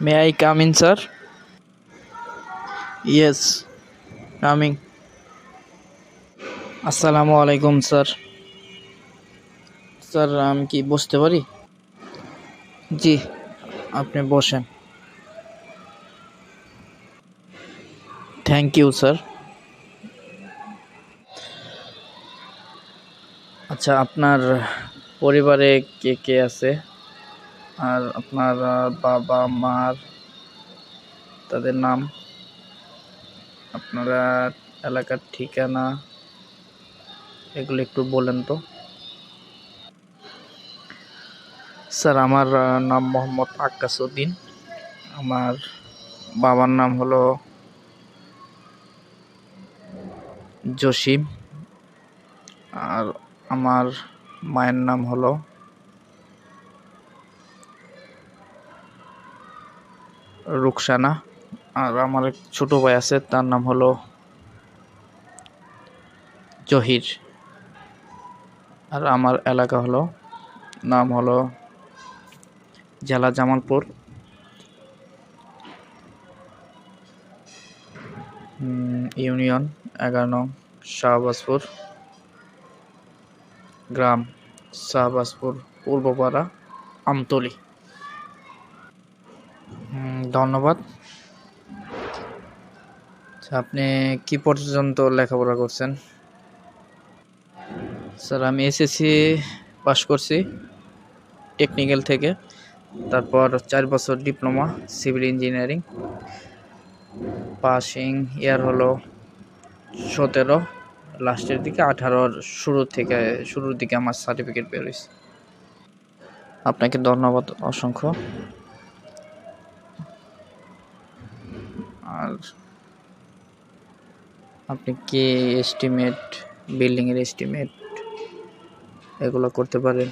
May I come in, sir? Yes, coming. আসসালামু আলাইকুম sir sir আমি কি বসতে পারি? জি। আপনি বসেন। থ্যাংক ইউ স্যার আচ্ছা আপনার পরিবারে কে কে আছে? আর আপনার বাবা, মার, তাদের নাম, আপনারা এলাকার ঠিকানা, এগুলো একটু বলেন তো। স্যার, আমার নাম মোহাম্মদ আক্কাসউদ্দিন আমার বাবার নাম হলো জসিম। আর আমার মায়ের নাম হলো রুকসানা। আর আমার এক ছোট ভাই আছে, তার নাম হলো জহির। আর আমার এলাকা হলো, নাম হলো জেলা জামালপুর। ইউনিয়ন এগারো নং শাহবাজপুর। গ্রাম শাহবাজপুর, পূর্বপাড়া আমতলি। ধন্যবাদ। আচ্ছা আপনি কি পর্যন্ত লেখাপড়া করছেন? স্যার, আমি এসএসসি পাশ করছি টেকনিক্যাল থেকে। তারপর চার বছর diploma civil engineering passing year হলো সতেরো। লাস্টের দিকে আঠারোর শুরু থেকে, শুরুর দিকে আমার সার্টিফিকেট বেরোইছে আপনাকে ধন্যবাদ অসংখ্য। আপনি কি এস্টিমেট বিল্ডিংয়ের এস্টিমেট এগুলো করতে পারেন?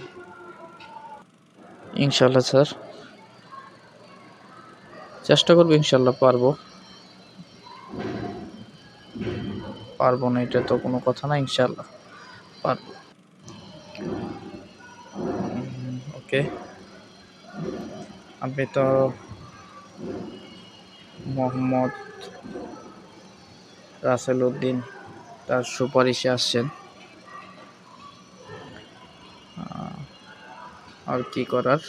ইনশাল্লাহ স্যার। চেষ্টা করব ইনশাল্লাহ পারব। পারব না, এটা তো কোনো কথা না ইনশাল্লাহ পারব। ওকে। আপনি তো মোহাম্মদ রাসেল উদ্দিন তার সুপারিশে আসছেন। আর কি করার?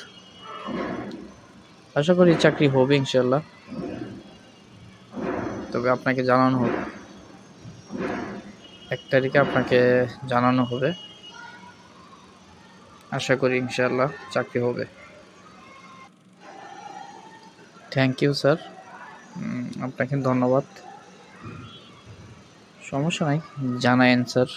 আশা করি চাকরি হবে ইনশাল্লাহ তবে আপনাকে জানানো হবে এক তারিখে আপনাকে জানানো হবে। আশা করি ইনশাল্লাহ চাকরি হবে। থ্যাংক ইউ স্যার আপনাকে ধন্যবাদ। সমস্যা নাই জানায়েন স্যার